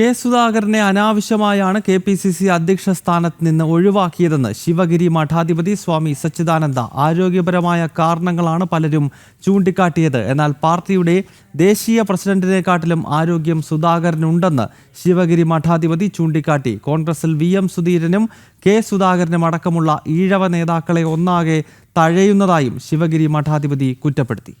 K സുധാകരനെ അനാവശ്യമായാണ് K P C C അധ്യക്ഷ സ്ഥാനത്ത് നിന്ന് ഒഴിവാക്കിയതെന്ന് ശിവഗിരി മഠാധിപതി സ്വാമി സച്ചിദാനന്ദ ആരോഗ്യപരമായ കാരണങ്ങളാണ് പലരും ചൂണ്ടിക്കാട്ടിയത്. എന്നാൽ പാർട്ടിയുടെ ദേശീയ പ്രസിഡന്റിനെക്കാട്ടിലും ആരോഗ്യം സുധാകരനുണ്ടെന്ന് ശിവഗിരി മഠാധിപതി ചൂണ്ടിക്കാട്ടി. കോൺഗ്രസിൽ വി എം സുധീരനും കെ സുധാകരനും അടക്കമുള്ള ഈഴവ നേതാക്കളെ ഒന്നാകെ തഴയുന്നതായും ശിവഗിരി മഠാധിപതി കുറ്റപ്പെടുത്തി.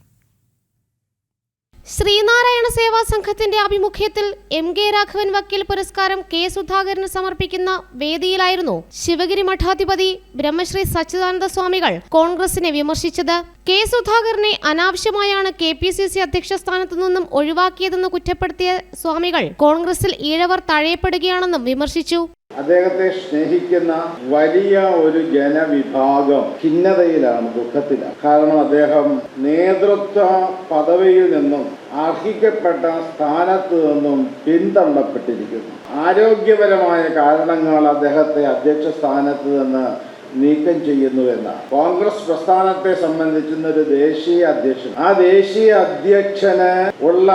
ശ്രീനാരായണ സേവാ സംഘത്തിന്റെ ആഭിമുഖ്യത്തിൽ എം കെ രാഘവൻ വക്കീൽ പുരസ്കാരം കെ സുധാകരന് സമർപ്പിക്കുന്ന വേദിയിലായിരുന്നു ശിവഗിരി മഠാധിപതി ബ്രഹ്മശ്രീ സച്ചിദാനന്ദ സ്വാമികൾ കോൺഗ്രസിനെ വിമർശിച്ചത്. കെ സുധാകരനെ അനാവശ്യമായാണ് കെ പി സി സി അധ്യക്ഷ സ്ഥാനത്തു നിന്നും ഒഴിവാക്കിയതെന്ന് കുറ്റപ്പെടുത്തിയ സ്വാമികൾ കോൺഗ്രസിൽ ഈഴവർ തഴയപ്പെടുകയാണെന്നും വിമർശിച്ചു. അദ്ദേഹത്തെ സ്നേഹിക്കുന്ന വലിയ ഒരു ജനവിഭാഗം ഖിന്നതയിലാണ് ദുഃഖത്തിലാണ്. കാരണം അദ്ദേഹം നേതൃത്വ പദവിയിൽ നിന്നും അർഹിക്കപ്പെട്ട സ്ഥാനത്ത് നിന്നും പിന്തള്ളപ്പെട്ടിരിക്കുന്നു. ആരോഗ്യപരമായ കാരണങ്ങൾ അദ്ദേഹത്തെ അധ്യക്ഷ സ്ഥാനത്ത് നിന്ന് നീക്കം ചെയ്യുന്നു എന്നാണ് കോൺഗ്രസ് പ്രസ്ഥാനത്തെ സംബന്ധിക്കുന്ന ഒരു ദേശീയ അധ്യക്ഷൻ. ആ ദേശീയ അധ്യക്ഷന് ഉള്ള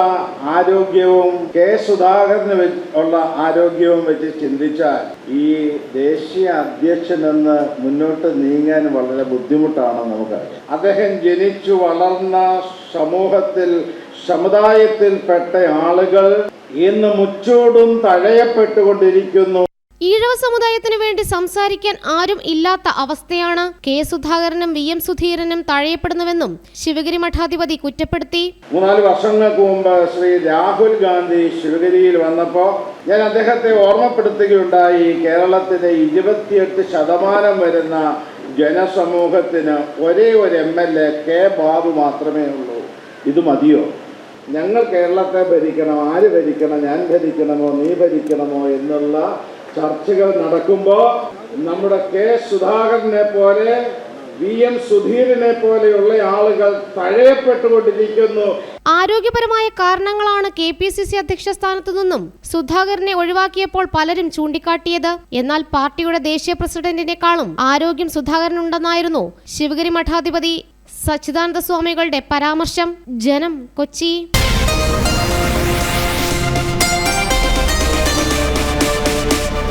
ആരോഗ്യവും കെ സുധാകരന് ഉള്ള ആരോഗ്യവും വെച്ച് ചിന്തിച്ചാൽ ഈ ദേശീയ അധ്യക്ഷൻ എന്ന് മുന്നോട്ട് നീങ്ങാൻ വളരെ ബുദ്ധിമുട്ടാണ് നമുക്കറിയാം. അദ്ദേഹം ജനിച്ചു വളർന്ന സമൂഹത്തിൽ സമുദായത്തിൽപ്പെട്ട ആളുകൾ ഇന്ന് മുച്ചൂടും തഴയപ്പെട്ടുകൊണ്ടിരിക്കുന്നു. ഈഴവ സമുദായത്തിനു വേണ്ടി സംസാരിക്കാൻ ആരും ഇല്ലാത്ത അവസ്ഥയാണ് കെ സുധാകരനും വി എം സുധീരനും തഴയപ്പെടുന്നുവെന്നും ശിവഗിരി മഠാധിപതി കുറ്റപ്പെടുത്തി. മൂന്നാൽ വർഷങ്ങൾക്ക് മുമ്പ് ശ്രീ രാഹുൽ ഗാന്ധി ശിവഗിരിയിൽ വന്നപ്പോൾ ഞാൻ അദ്ദേഹത്തെ ഓർമ്മപ്പെടുത്തുകയുണ്ടായി കേരളത്തിലെ ഇരുപത്തിയെട്ട് ശതമാനം വരുന്ന ജനസമൂഹത്തിന് ഒരേ ഒരു M L A K Babu മാത്രമേ ഉള്ളൂ. ഇത് മതിയോ? ഞങ്ങൾ കേരളത്തെ ഭരിക്കണം ആര് ഭരിക്കണം ഞാൻ ഭരിക്കണമോ നീ ഭരിക്കണമോ എന്നുള്ള ചർച്ചകൾ നടക്കുമ്പോൾ നമ്മുടെ കെ സുധാകരനെ പോലെ വി എം സുധീരനെ പോലെയുള്ള ആളുകൾ തഴയപ്പെട്ടുകൊണ്ടിരിക്കുന്നു. ആരോഗ്യപരമായ കാരണങ്ങളാണ് കെ പി സി സി അധ്യക്ഷ സ്ഥാനത്തു നിന്നും സുധാകരനെ ഒഴിവാക്കിയപ്പോൾ പലരും ചൂണ്ടിക്കാട്ടിയത്. എന്നാൽ പാർട്ടിയുടെ ദേശീയ പ്രസിഡന്റിനെക്കാളും ആരോഗ്യം സുധാകരനുണ്ടെന്നായിരുന്നു ശിവഗിരി മഠാധിപതി സച്ചിദാനന്ദ സ്വാമികളുടെ പരാമർശം. ജനം കൊച്ചി.